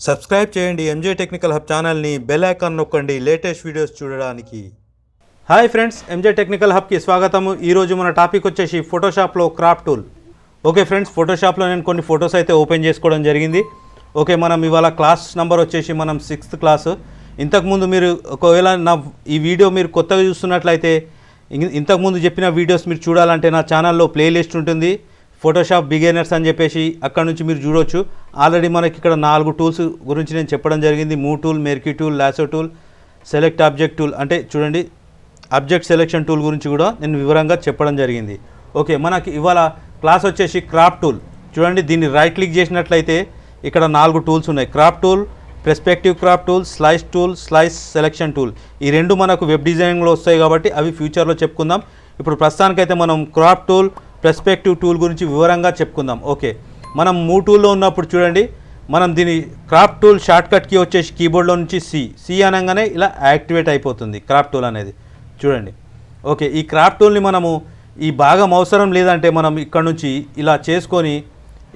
Subscribe చేయండి MJ technical hub ఛానల్ని bell icon నొక్కండి లేటెస్ట్ వీడియోస్ చూడడానికి. హాయ్ ఫ్రెండ్స్ ఎంజే టెక్నికల్ హబ్కి స్వాగతము. ఈరోజు మన టాపిక్ వచ్చేసి ఫోటోషాప్లో క్రాప్ టూల్. ఓకే ఫ్రెండ్స్ ఫోటోషాప్లో నేను కొన్ని ఫొటోస్ అయితే ఓపెన్ చేసుకోవడం జరిగింది. ఓకే మనం ఇవాళ క్లాస్ నెంబర్ వచ్చేసి మనం సిక్స్త్ క్లాస్ ఇంతకుముందు మీరు ఒకవేళ నా ఈ వీడియో మీరు కొత్తగా చూస్తున్నట్లయితే ఇం- ఇంతకుముందు చెప్పిన వీడియోస్ మీరు చూడాలంటే నా ఛానల్లో ప్లేలిస్ట్ ఉంటుంది. ఫోటోషాప్ బిగేనర్స్ అని చెప్పేసి అక్కడ నుంచి మీరు చూడొచ్చు. ఆల్రెడీ మనకి ఇక్కడ నాలుగు టూల్స్ గురించి నేను చెప్పడం జరిగింది. Move tool marquee tool lasso tool select object tool అంటే చూడండి ఆబ్జెక్ట్ సెలెక్షన్ టూల్ గురించి కూడా నేను వివరంగా చెప్పడం జరిగింది. ఓకే మనకి ఇవాళ క్లాస్ వచ్చేసి క్రాప్ టూల్ చూడండి దీన్ని రైట్ క్లిక్ చేసినట్లయితే ఇక్కడ నాలుగు టూల్స్ ఉన్నాయి. Crop tool perspective crop tool slice tool slice selection tool ఈ రెండు మనకు వెబ్ డిజైనింగ్లో వస్తాయి కాబట్టి అవి ఫ్యూచర్లో చెప్పుకుందాం. ఇప్పుడు ప్రస్తుతానికైతే మనం క్రాప్ టూల్ ప్రెస్పెక్టివ్ టూల్ గురించి వివరంగా చెప్పుకుందాం. ఓకే మనం మూ టూల్లో ఉన్నప్పుడు చూడండి మనం దీని క్రాప్ టూల్ షార్ట్కట్కి వచ్చేసి కీబోర్డ్లో నుంచి సి సి అనగానే ఇలా యాక్టివేట్ అయిపోతుంది క్రాప్ టూల్ అనేది. చూడండి. ఓకే ఈ క్రాప్ టూల్ని మనము ఈ భాగం అవసరం లేదంటే మనం ఇక్కడ నుంచి ఇలా చేసుకొని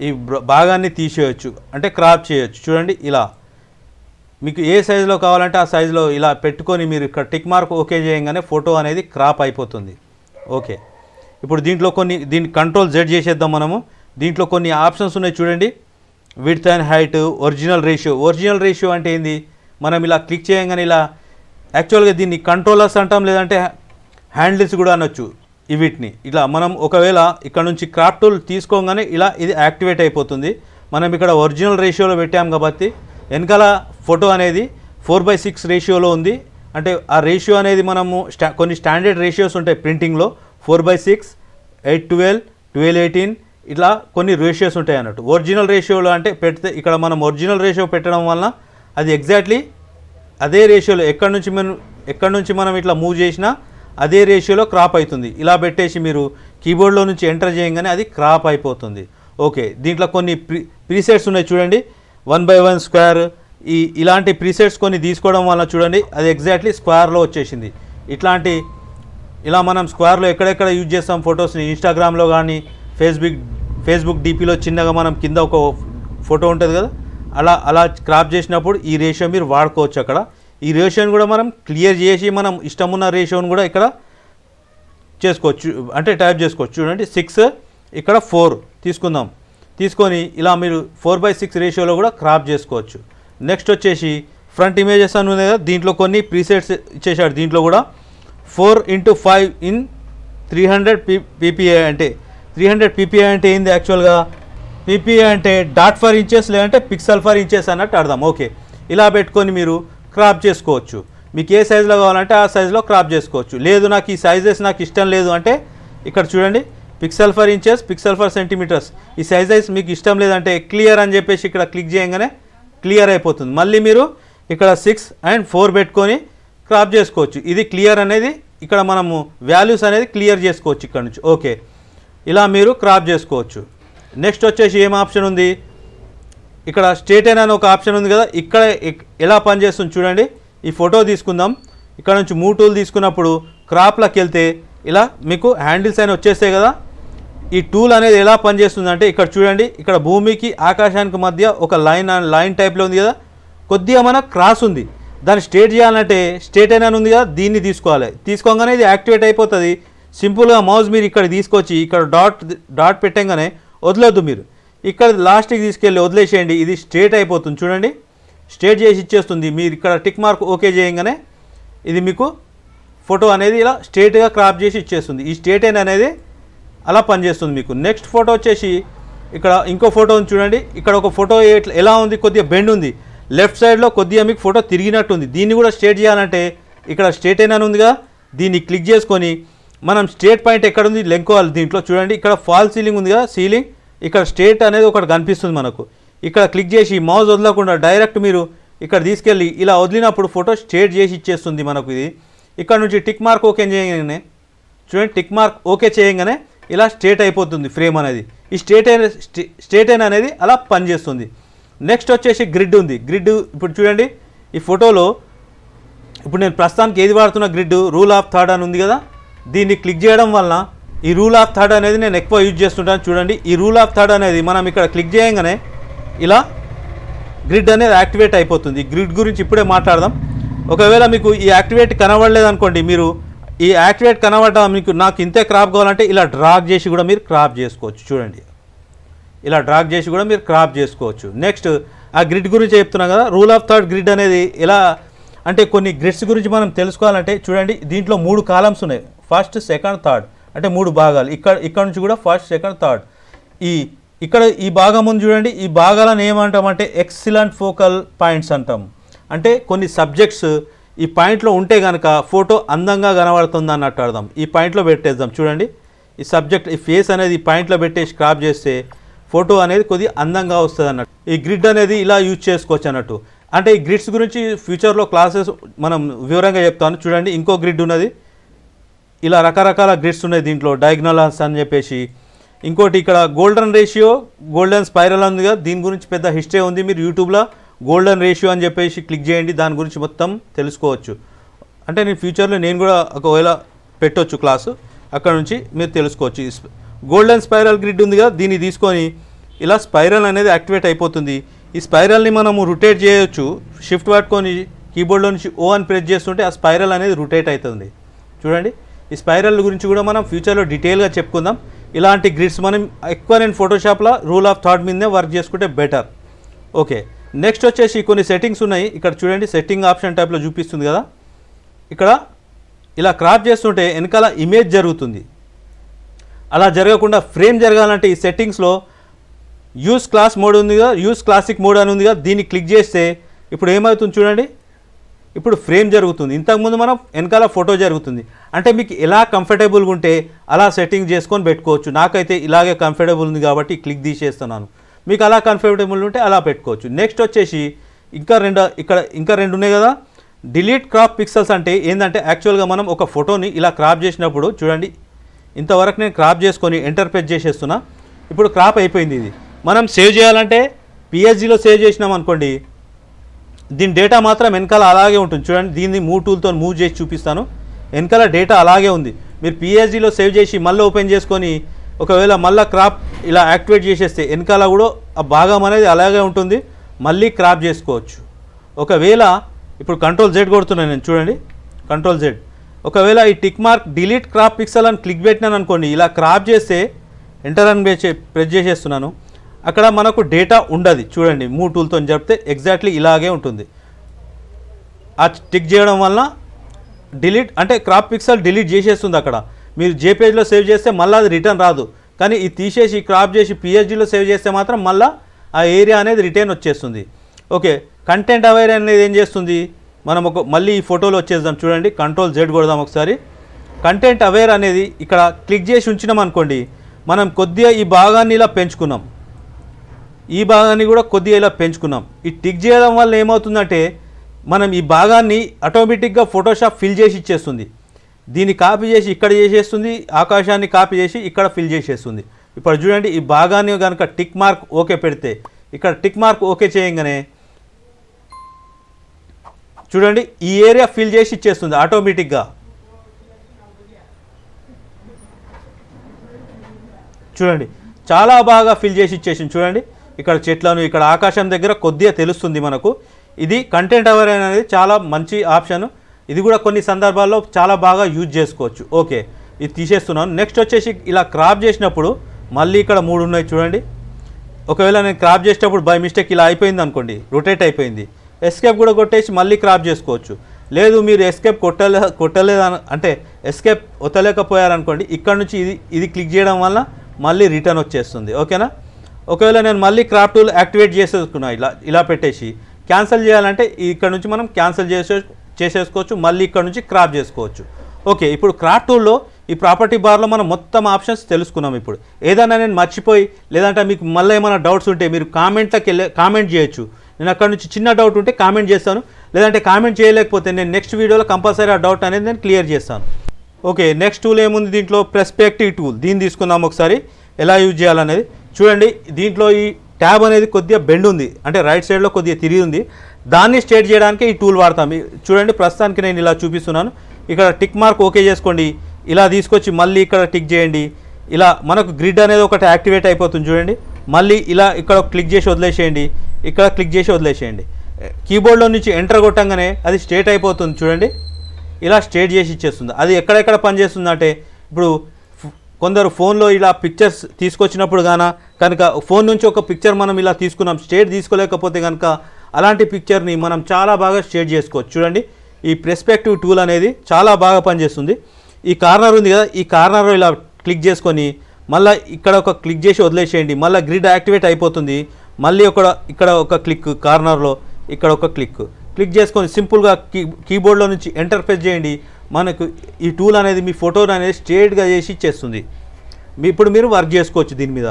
ఈ భాగాన్ని తీసేయచ్చు. అంటే క్రాప్ చేయొచ్చు. చూడండి ఇలా. మీకు ఏ సైజులో కావాలంటే ఆ సైజులో ఇలా పెట్టుకొని మీరు ఇక్కడ టిక్ మార్క్ ఓకే చేయగానే ఫోటో అనేది క్రాప్ అయిపోతుంది. ఓకే ఇప్పుడు దీంట్లో కొన్ని దీన్ని కంట్రోల్ జెడ్ చేసేద్దాం మనము. దీంట్లో కొన్ని ఆప్షన్స్ ఉన్నాయి చూడండి. Width and height original ratio original ratio అంటే ఏంది? మనం ఇలా క్లిక్ చేయగానే ఇలా యాక్చువల్గా దీన్ని కంట్రోలర్స్ అంటాం లేదంటే హ్యాండిల్స్ కూడా అనొచ్చు వీటిని ఇలా మనం ఒకవేళ ఇక్కడ నుంచి క్రాప్ టూల్ తీసుకోగానే ఇలా ఇది యాక్టివేట్ అయిపోతుంది. మనం ఇక్కడ ఒరిజినల్ రేషియోలో పెట్టాం కాబట్టి వెనకాల ఫోటో అనేది ఫోర్ బై సిక్స్ రేషియోలో ఉంది. అంటే ఆ రేషియో అనేది మనము స్టా కొన్ని స్టాండర్డ్ రేషియోస్ ఉంటాయి ప్రింటింగ్లో four by six eight twelve twelve eighteen ఇట్లా కొన్ని రేషియోస్ ఉంటాయి అన్నట్టు. ఒరిజినల్ రేషియోలో అంటే పెడితే ఇక్కడ మనం ఒరిజినల్ రేషియో పెట్టడం వలన అది ఎగ్జాక్ట్లీ అదే రేషియోలో ఎక్కడి నుంచి మనం ఎక్కడి నుంచి మనం ఇట్లా మూవ్ చేసినా అదే రేషియోలో క్రాప్ అవుతుంది. ఇలా పెట్టేసి మీరు కీబోర్డ్లో నుంచి ఎంటర్ చేయగానే అది క్రాప్ అయిపోతుంది. ఓకే దీంట్లో కొన్ని ప్రీ ప్రీసెట్స్ ఉన్నాయి చూడండి. వన్ బై వన్ స్క్వేర్ ఈ ఇలాంటి ప్రీసెట్స్ కొన్ని తీసుకోవడం వల్ల చూడండి అది ఎగ్జాక్ట్లీ స్క్వేర్లో వచ్చేసింది. ఇట్లాంటి ఇలా మనం స్క్వేర్లో ఎక్కడెక్కడ యూజ్ చేస్తాం ఫొటోస్ని ఇన్స్టాగ్రామ్లో కానీ ఫేస్బుక్ ఫేస్బుక్ డీపీలో చిన్నగా మనం కింద ఒక ఫోటో ఉంటుంది కదా? అలా అలా క్రాప్ చేసినప్పుడు ఈ రేషియో మీరు వాడుకోవచ్చు అక్కడ. ఈ రేషియోని కూడా మనం క్లియర్ చేసి మనం ఇష్టమున్న రేషియోని కూడా ఇక్కడ చేసుకోవచ్చు. అంటే టైప్ చేసుకోవచ్చు. చూడండి సిక్స్ ఇక్కడ ఫోర్ తీసుకుందాం. తీసుకొని ఇలా మీరు ఫోర్ బై సిక్స్ రేషియోలో కూడా క్రాప్ చేసుకోవచ్చు. నెక్స్ట్ వచ్చేసి ఫ్రంట్ ఇమేజెస్ అని ఉంది కదా? దీంట్లో కొన్ని ప్రీసెట్స్ ఇచ్చేసాడు దీంట్లో కూడా four into five in three hundred P అంటే త్రీ హండ్రెడ్ పీపీఏ అంటే ఏంది యాక్చువల్గా? పీపీఏ అంటే డాట్ ఫర్ ఇంచెస్ లేదంటే పిక్సల్ ఫర్ ఇంచెస్ అన్నట్టు అర్థం. ఓకే. ఇలా పెట్టుకొని మీరు క్రాప్ చేసుకోవచ్చు. మీకు ఏ సైజులో కావాలంటే ఆ సైజులో క్రాప్ చేసుకోవచ్చు. లేదు నాకు ఈ సైజెస్ నాకు ఇష్టం లేదు అంటే ఇక్కడ చూడండి pixel for inches pixel for centimeters. ఈ సైజెస్ మీకు ఇష్టం లేదంటే క్లియర్ అని చెప్పేసి ఇక్కడ క్లిక్ చేయగానే క్లియర్ అయిపోతుంది. మళ్ళీ మీరు ఇక్కడ సిక్స్ అండ్ ఫోర్ పెట్టుకొని క్రాప్ చేసుకోవచ్చు. ఇది క్లియర్ అనేది ఇక్కడ మనము వాల్యూస్ అనేది క్లియర్ చేసుకోవచ్చు ఇక్కడ నుంచి. ఓకే. ఇలా మీరు క్రాప్ చేసుకోవచ్చు. నెక్స్ట్ వచ్చేసి ఏం ఆప్షన్ ఉంది? ఇక్కడ స్టేట్ అయిన అని ఒక ఆప్షన్ ఉంది కదా ఇక్కడ ఎలా పనిచేస్తుంది చూడండి. ఈ ఫోటో తీసుకుందాం. ఇక్కడ నుంచి మూడు టూల్ తీసుకున్నప్పుడు క్రాప్లోకి వెళ్తే ఇలా మీకు హ్యాండిల్స్ అయినా వచ్చేస్తాయి కదా. ఈ టూల్ అనేది ఎలా పనిచేస్తుంది అంటే ఇక్కడ చూడండి. ఇక్కడ భూమికి ఆకాశానికి మధ్య ఒక లైన్ లైన్ టైప్లో ఉంది కదా. కొద్దిగా మన క్రాస్ ఉంది. దాన్ని స్టేట్ చేయాలంటే స్ట్రేట్ అయినా ఉంది కదా దీన్ని తీసుకోవాలి. తీసుకోగానే ఇది యాక్టివేట్ అయిపోతుంది. సింపుల్గా మౌస్ మీరు ఇక్కడ తీసుకొచ్చి ఇక్కడ డాట్ డాట్ పెట్టంగానే వదలొద్దు మీరు. ఇక్కడ లాస్ట్కి తీసుకెళ్ళి వదిలేసేయండి ఇది స్ట్రేట్ అయిపోతుంది. చూడండి స్టేట్ చేసి ఇచ్చేస్తుంది. మీరు ఇక్కడ టిక్ మార్క్ ఓకే చేయగానే ఇది మీకు ఫోటో అనేది ఇలా స్ట్రేట్గా క్రాప్ చేసి ఇచ్చేస్తుంది. ఈ స్ట్రేట్ అయిన అనేది అలా పనిచేస్తుంది మీకు. నెక్స్ట్ ఫోటో వచ్చేసి ఇక్కడ ఇంకో ఫోటో ఉంది చూడండి. ఇక్కడ ఒక ఫోటో ఎలా ఉంది? కొద్దిగా బెండ్ ఉంది. లెఫ్ట్ సైడ్లో కొద్దిగా మీకు ఫోటో తిరిగినట్టు ఉంది దీన్ని కూడా స్టేట్ చేయాలంటే ఇక్కడ స్ట్రేట్ అయినా ఉందిగా. దీన్ని క్లిక్ చేసుకొని మనం స్ట్రేట్ పాయింట్ ఎక్కడ ఉంది లెంకోవాలి దీంట్లో చూడండి. ఇక్కడ ఫాల్ సీలింగ్ ఉందిగా. సీలింగ్. ఇక్కడ స్ట్రేట్ అనేది ఒకటి కనిపిస్తుంది మనకు. ఇక్కడ క్లిక్ చేసి మౌజ్ వదలకుండా డైరెక్ట్ మీరు ఇక్కడ తీసుకెళ్ళి ఇలా వదిలినప్పుడు ఫోటో స్టేట్ చేసి ఇచ్చేస్తుంది మనకు ఇది. ఇక్కడ నుంచి టిక్ మార్క్ ఓకే చేయగానే చూడండి టిక్ మార్క్ ఓకే చేయగానే ఇలా స్ట్రేట్ అయిపోతుంది ఫ్రేమ్ అనేది. ఈ స్ట్రేట్ అయిన స్టేట్ అయిన అనేది అలా పనిచేస్తుంది. నెక్స్ట్ వచ్చేసి గ్రిడ్ ఉంది. గ్రిడ్ ఇప్పుడు చూడండి ఈ ఫోటోలో ఇప్పుడు నేను ప్రస్తుతానికి ఏది వాడుతున్న గ్రిడ్ రూల్ ఆఫ్ థర్డ్ అని ఉంది కదా. దీన్ని క్లిక్ చేయడం వలన ఈ రూల్ ఆఫ్ థర్డ్ అనేది నేను ఎక్కువ యూజ్ చేస్తుంటాను చూడండి. ఈ రూల్ ఆఫ్ థర్డ్ అనేది మనం ఇక్కడ క్లిక్ చేయగానే ఇలా గ్రిడ్ అనేది యాక్టివేట్ అయిపోతుంది. గ్రిడ్ గురించి ఇప్పుడే మాట్లాడదాం. ఒకవేళ మీకు ఈ యాక్టివేట్ కనబడలేదు అనుకోండి మీరు ఈ యాక్టివేట్ కనబడడం మీకు నాకు ఇంతే క్రాప్ కావాలంటే ఇలా డ్రాగ్ చేసి కూడా మీరు క్రాప్ చేసుకోవచ్చు చూడండి. ఇలా డ్రాగ్ చేసి కూడా మీరు క్రాప్ చేసుకోవచ్చు. నెక్స్ట్ ఆ గ్రిడ్ గురించి చెప్తున్నాం కదా రూల్ ఆఫ్ థర్డ్ గ్రిడ్ అనేది ఎలా అంటే కొన్ని గ్రిడ్స్ గురించి మనం తెలుసుకోవాలంటే చూడండి దీంట్లో మూడు కాలమ్స్ ఉన్నాయి. ఫస్ట్ సెకండ్ థర్డ్ అంటే మూడు భాగాలు. ఇక్కడ ఇక్కడ నుంచి కూడా ఫస్ట్ సెకండ్ థర్డ్ ఈ ఇక్కడ ఈ భాగం ఉంది చూడండి ఈ భాగాలను ఏమంటామంటే ఎక్సిలెంట్ ఫోకల్ పాయింట్స్ అంటాం. అంటే కొన్ని సబ్జెక్ట్స్ ఈ పాయింట్లో ఉంటే కనుక ఫోటో అందంగా కనబడుతుంది అన్నట్టు అర్థం. ఈ పాయింట్లో పెట్టేద్దాం. చూడండి ఈ సబ్జెక్ట్ ఈ ఫేస్ అనేది ఈ పాయింట్లో పెట్టేసి క్రాప్ చేస్తే ఫోటో అనేది కొద్దిగా అందంగా వస్తుంది అన్నట్టు ఈ గ్రిడ్ అనేది ఇలా యూజ్ చేసుకోవచ్చు అన్నట్టు. అంటే ఈ గ్రిడ్స్ గురించి ఫ్యూచర్లో క్లాసెస్ మనం వివరంగా చెప్తాను. చూడండి ఇంకో గ్రిడ్ ఉన్నది. ఇలా రకరకాల గ్రిడ్స్ ఉన్నాయి దీంట్లో. డయాగ్నల్స్ అని చెప్పేసి. ఇంకోటి ఇక్కడ గోల్డెన్ రేషియో గోల్డెన్ స్పైరల్ ఉంది కదా దీని గురించి పెద్ద హిస్టరీ ఉంది. మీరు యూట్యూబ్లో గోల్డెన్ రేషియో అని చెప్పేసి క్లిక్ చేయండి. దాని గురించి మొత్తం తెలుసుకోవచ్చు. అంటే నేను ఫ్యూచర్లో నేను కూడా ఒకవేళ పెట్టొచ్చు క్లాసు అక్కడ నుంచి మీరు తెలుసుకోవచ్చు. ఈ గోల్డెన్ స్పైరల్ గ్రిడ్ ఉంది కదా దీన్ని తీసుకొని ఇలా స్పైరల్ అనేది యాక్టివేట్ అయిపోతుంది. ఈ స్పైరల్ని మనము రొటేట్ చేయొచ్చు. షిఫ్ట్ పట్టుకొని కీబోర్డ్లో నుంచి ఓ అని ప్రెస్ చేస్తుంటే ఆ స్పైరల్ అనేది రొటేట్ అవుతుంది. చూడండి. ఈ స్పైరల్ గురించి కూడా మనం ఫ్యూచర్లో డీటెయిల్గా చెప్పుకుందాం. ఇలాంటి గ్రిడ్స్ మనం ఎక్కువ నేను ఫోటోషాప్లో రూల్ ఆఫ్ థాట్ మీదనే వర్క్ చేసుకుంటే బెటర్ ఓకే నెక్స్ట్ వచ్చేసి కొన్ని సెట్టింగ్స్ ఉన్నాయి. ఇక్కడ చూడండి సెట్టింగ్ ఆప్షన్ టైప్లో చూపిస్తుంది కదా. ఇక్కడ ఇలా క్రాప్ చేస్తుంటే వెనకాల ఇమేజ్ జరుగుతుంది. అలా జరగకుండా ఫ్రేమ్ జరగాలంటే ఈ సెట్టింగ్స్లో యూస్ క్లాస్ మోడ్ ఉంది కదా యూస్ క్లాసిక్ మోడ్ అని ఉంది కదా దీన్ని క్లిక్ చేస్తే ఇప్పుడు ఏమవుతుంది చూడండి. ఇప్పుడు ఫ్రేమ్ జరుగుతుంది. ఇంతకుముందు మనం వెనకాల ఫోటో జరుగుతుంది. అంటే మీకు ఎలా కంఫర్టబుల్గా ఉంటే అలా సెట్టింగ్ చేసుకొని పెట్టుకోవచ్చు. నాకైతే ఇలాగే కంఫర్టబుల్ ఉంది కాబట్టి క్లిక్ తీసేస్తున్నాను. మీకు అలా కంఫర్టబుల్ ఉంటే అలా పెట్టుకోవచ్చు. నెక్స్ట్ వచ్చేసి ఇంకా రెండు ఇక్కడ ఇంకా రెండు ఉన్నాయి కదా. డిలీట్ క్రాప్ పిక్సెల్స్ అంటే ఏంటంటే యాక్చువల్గా మనం ఒక ఫోటోని ఇలా క్రాప్ చేసినప్పుడు చూడండి ఇంతవరకు నేను క్రాప్ చేసుకొని ఎంటర్ చేసేస్తున్నా. ఇప్పుడు క్రాప్ అయిపోయింది ఇది. మనం సేవ్ చేయాలంటే పిహెచ్డిలో సేవ్ చేసినాం అనుకోండి దీని డేటా మాత్రం వెనకాల అలాగే ఉంటుంది. చూడండి దీన్ని మూవ్ టూల్తో మూవ్ చేసి చూపిస్తాను. వెనకాల డేటా అలాగే ఉంది. మీరు పిహెచ్డిలో సేవ్ చేసి మళ్ళీ ఓపెన్ చేసుకొని ఒకవేళ మళ్ళీ క్రాప్ ఇలా యాక్టివేట్ చేసేస్తే వెనకాల కూడా ఆ భాగం అనేది అలాగే ఉంటుంది. మళ్ళీ క్రాప్ చేసుకోవచ్చు. ఒకవేళ ఇప్పుడు కంట్రోల్ జెడ్ కొడుతున్నాను నేను చూడండి. కంట్రోల్ జెడ్ ఒకవేళ ఈ tick mark delete crop pixel అని క్లిక్ పెట్టినాను అనుకోండి ఇలా క్రాప్ చేస్తే ఎంటర్ అని ప్రెస్ ప్రెస్ చేసేస్తున్నాను. అక్కడ మనకు డేటా ఉండదు చూడండి మూ టూల్తో జరిపితే ఎగ్జాక్ట్లీ ఇలాగే ఉంటుంది. ఆ టిక్ చేయడం వలన డిలీట్ అంటే క్రాప్ పిక్సెల్ డిలీట్ చేసేస్తుంది అక్కడ. మీరు జేపేజ్లో సేవ్ చేస్తే మళ్ళీ అది రిటర్న్ రాదు. కానీ ఇది తీసేసి క్రాప్ చేసి పిహెచ్డిలో సేవ్ చేస్తే మాత్రం మళ్ళీ ఆ ఏరియా అనేది రిటర్న్ వచ్చేస్తుంది. ఓకే కంటెంట్ అవేర్ అనేది ఏం చేస్తుంది? మనం ఒక మళ్ళీ ఈ ఫోటోలో వచ్చేద్దాం. చూడండి కంట్రోల్ జెడ్ కొడదాం ఒకసారి. కంటెంట్ అవేర్ అనేది ఇక్కడ క్లిక్ చేసి ఉంచినాం అనుకోండి మనం కొద్దిగా ఈ భాగాన్ని ఇలా పెంచుకున్నాం. ఈ భాగాన్ని కూడా కొద్దిగా ఇలా పెంచుకున్నాం. ఈ టిక్ చేయడం వల్ల ఏమవుతుందంటే మనం ఈ భాగాన్ని ఆటోమేటిక్గా ఫోటోషాప్ ఫిల్ చేసి ఇచ్చేస్తుంది. దీన్ని కాపీ చేసి ఇక్కడ చేసేస్తుంది ఆకాశాన్ని కాపీ చేసి ఇక్కడ ఫిల్ చేసేస్తుంది. ఇప్పుడు చూడండి ఈ భాగాన్ని కనుక టిక్ మార్క్ ఓకే పెడితే ఇక్కడ టిక్ మార్క్ ఓకే చేయగానే చూడండి ఈ ఏరియా ఫిల్ చేసి ఇచ్చేస్తుంది ఆటోమేటిక్గా చూడండి చాలా బాగా ఫిల్ చేసి ఇచ్చేసింది చూడండి. ఇక్కడ చెట్లను ఇక్కడ ఆకాశం దగ్గర కొద్దిగా తెలుస్తుంది మనకు. ఇది కంటెంట్ అవర్ అనేది చాలా మంచి ఆప్షన్. ఇది కూడా కొన్ని సందర్భాల్లో చాలా బాగా యూజ్ చేసుకోవచ్చు. ఓకే ఇది తీసేస్తున్నాను. నెక్స్ట్ వచ్చేసి ఇలా క్రాప్ చేసినప్పుడు మళ్ళీ ఇక్కడ మూడు ఉన్నాయి చూడండి. ఒకవేళ నేను క్రాప్ చేసేటప్పుడు బై మిస్టేక్ ఇలా అయిపోయింది అనుకోండి రొటేట్ అయిపోయింది. ఎస్కేప్ కూడా కొట్టేసి మళ్ళీ క్రాప్ చేసుకోవచ్చు. లేదు మీరు ఎస్కేప్ కొట్టలే కొట్టలేదు అంటే ఎస్కేప్ ఒత్తలేకపోయారనుకోండి ఇక్కడ నుంచి ఇది ఇది క్లిక్ చేయడం వల్ల మళ్ళీ రిటర్న్ వచ్చేస్తుంది. ఓకేనా? ఒకవేళ నేను మళ్ళీ క్రాప్ టూల్ యాక్టివేట్ చేసేసుకున్నా ఇలా ఇలా పెట్టేసి క్యాన్సిల్ చేయాలంటే ఇక్కడ నుంచి మనం క్యాన్సిల్ చేసే చేసేసుకోవచ్చు మళ్ళీ ఇక్కడ నుంచి క్రాప్ చేసుకోవచ్చు. ఓకే ఇప్పుడు క్రాప్ టూల్లో ఈ ప్రాపర్టీ బార్లో మనం మొత్తం ఆప్షన్స్ తెలుసుకున్నాం ఇప్పుడు. ఏదైనా నేను మర్చిపోయి లేదంటే మీకు మళ్ళీ ఏమైనా డౌట్స్ ఉంటే మీరు కామెంట్లోకి వెళ్ళి కామెంట్ చేయొచ్చు. నేను అక్కడ నుంచి చిన్న డౌట్ ఉంటే కామెంట్ చేస్తాను. లేదంటే కామెంట్ చేయలేకపోతే నేను నెక్స్ట్ వీడియోలో కంపల్సరీ ఆ డౌట్ అనేది నేను క్లియర్ చేస్తాను. ఓకే నెక్స్ట్ టూల్ ఏముంది దీంట్లో? ప్రెస్పెక్టివ్ టూల్ దీన్ని తీసుకుందాం ఒకసారి. ఎలా యూజ్ చేయాలనేది. చూడండి దీంట్లో ఈ ట్యాబ్ అనేది కొద్దిగా బెండ్ ఉంది. అంటే రైట్ సైడ్లో కొద్దిగా తిరిగి ఉంది. దాన్ని స్టేట్ చేయడానికి ఈ టూల్ వాడతాం. చూడండి ప్రస్తుతానికి నేను ఇలా చూపిస్తున్నాను. ఇక్కడ టిక్ మార్క్ ఓకే చేసుకోండి. ఇలా తీసుకొచ్చి మళ్ళీ ఇక్కడ టిక్ చేయండి. ఇలా మనకు గ్రిడ్ అనేది ఒకటి యాక్టివేట్ అయిపోతుంది. చూడండి. మళ్ళీ ఇలా ఇక్కడ క్లిక్ చేసి వదిలేసేయండి. ఇక్కడ క్లిక్ చేసి వదిలేసేయండి. కీబోర్డ్లో నుంచి ఎంటర్ కొట్టంగానే అది స్టేట్ అయిపోతుంది చూడండి. ఇలా స్టేట్ చేసి ఇచ్చేస్తుంది. అది ఎక్కడెక్కడ పనిచేస్తుందంటే ఇప్పుడు కొందరు ఫోన్లో ఇలా పిక్చర్స్ తీసుకొచ్చినప్పుడు గాన కనుక ఫోన్ నుంచి ఒక పిక్చర్ మనం ఇలా తీసుకున్నాం స్టేట్ తీసుకోలేకపోతే కనుక అలాంటి పిక్చర్ని మనం చాలా బాగా స్టేట్ చేసుకోవచ్చు. చూడండి ఈ ప్రెస్పెక్టివ్ టూల్ అనేది చాలా బాగా పనిచేస్తుంది. ఈ కార్నర్ ఉంది కదా ఈ కార్నర్ ఇలా క్లిక్ చేసుకొని మళ్ళీ ఇక్కడ ఒక క్లిక్ చేసి వదిలేసేయండి. మళ్ళీ గ్రిడ్ యాక్టివేట్ అయిపోతుంది. మళ్ళీ ఒక ఇక్కడ ఒక క్లిక్ కార్నర్లో ఇక్కడ ఒక క్లిక్. క్లిక్ చేసుకొని సింపుల్గా కీ కీబోర్డ్లో నుంచి ఎంటర్ ప్రెస్ చేయండి. మనకు ఈ టూల్ అనేది మీ ఫోటోని అనేది స్ట్రేట్గా చేసి ఇచ్చేస్తుంది. మీ ఇప్పుడు మీరు వర్క్ చేసుకోవచ్చు దీని మీద.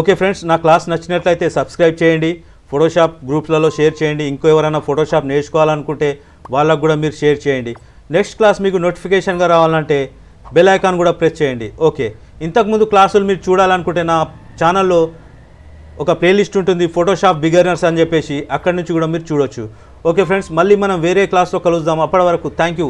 ఓకే ఫ్రెండ్స్ నా క్లాస్ నచ్చినట్లయితే సబ్స్క్రైబ్ చేయండి. ఫోటోషాప్ గ్రూప్స్లలో షేర్ చేయండి. ఇంకో ఎవరైనా ఫోటోషాప్ నేర్చుకోవాలనుకుంటే వాళ్ళకు కూడా మీరు షేర్ చేయండి. నెక్స్ట్ క్లాస్ మీకు నోటిఫికేషన్గా రావాలంటే బెల్ ఐకాన్ కూడా ప్రెస్ చేయండి. ఓకే. ఇంతకుముందు క్లాసులు మీరు చూడాలనుకుంటే నా ఛానల్లో ఒక ప్లేలిస్ట్ ఉంటుంది ఫోటోషాప్ బిగర్నర్స్ అని చెప్పేసి అక్కడి నుంచి కూడా మీరు చూడొచ్చు. ఓకే ఫ్రెండ్స్ మళ్ళీ మనం వేరే క్లాస్లో కలుద్దాం. అప్పటి వరకు థ్యాంక్ యూ.